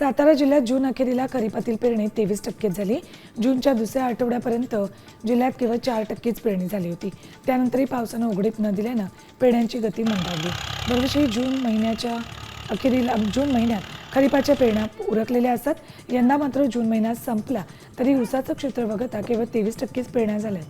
सातारा जिल्ह्यात जून अखेरीला खरीपातील पेरणी तेवीस टक्केच झाली. जूनच्या दुसऱ्या आठवड्यापर्यंत जिल्ह्यात केवळ चार टक्केच पेरणी झाली होती. त्यानंतरही पावसानं उघडीप न दिल्यानं पेरण्यांची गती मंदावली. दरवर्षी जून महिन्याच्या अखेरीला जून महिन्यात खरीपाच्या पेरण्या उरकलेल्या असतात यंदा मात्र जून महिन्यात संपला तरी ऊसाचं क्षेत्र वगळता केवळ तेवीस टक्केच पेरण्या झाल्या.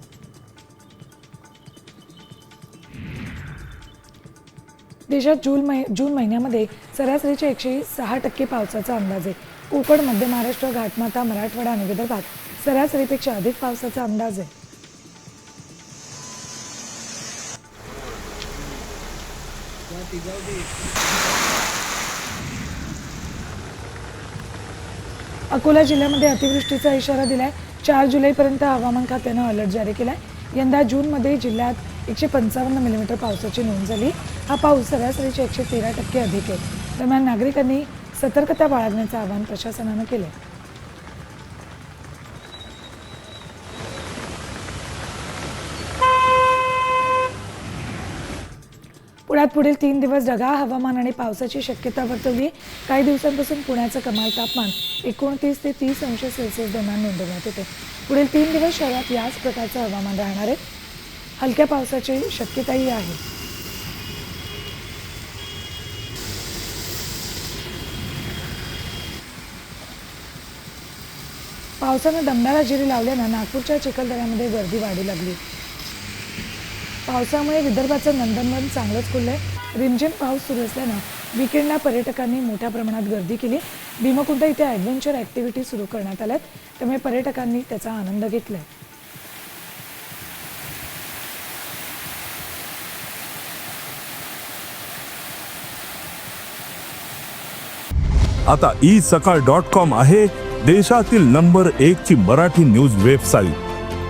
देशात जून मै जून महिन्यामध्ये सरासरीच्या एकशे सहा टक्के पावसाचा अंदाज आहे. कोकण मध्य महाराष्ट्र घाटमाता मराठवाडा आणि विदर्भात सरासरीपेक्षा अधिक पावसाचा अंदाज आहे. अकोला जिल्ह्यामध्ये अतिवृष्टीचा इशारा दिलाय. चार जुलैपर्यंत हवामान खात्यानं अलर्ट जारी केलाय. यंदा जूनमध्ये जिल्ह्यात एकशे पंचावन्न मिलीमीटर पावसाची नोंद झाली. हा पाऊस सरासरीच्या एकशे तेरा टक्के अधिक आहे. दरम्यान नागरिकांनी सतर्कता बाळगण्याचं आवाहन प्रशासनानं केलं पुण्यात पुढील तीन दिवस ढगाळ हवामान आणि पावसाची शक्यता वर्तवली. काही दिवसांपासून पुण्याचं कमाल तापमान एकोणतीस ते तीस अंश सेल्सिअस दरम्यान नोंदवण्यात येते. पुढील तीन दिवस शहरात याच प्रकारचं हवामान राहणार आहे. हलक्या पावसाची शक्यताही आहे. पावसानं दमदार हजेरी लावल्यानं नागपूरच्या चिखलदऱ्यामध्ये गर्दी वाढू लागली. पावसामुळे विदर्भाचं नंदनवन चांगलंच खुललंय. रिमझिम पाऊस सुरू असल्यानं विकेंडला पर्यटकांनी मोठ्या प्रमाणात गर्दी केली. भीमकुंड इथे ॲडव्हेंचर ॲक्टिव्हिटी सुरू करण्यात आल्यात. त्यामुळे पर्यटकांनी त्याचा आनंद घेतलाय. आता ई सकाळ डॉट कॉम आहे देशातील नंबर एक ची मराठी न्यूज वेबसाईट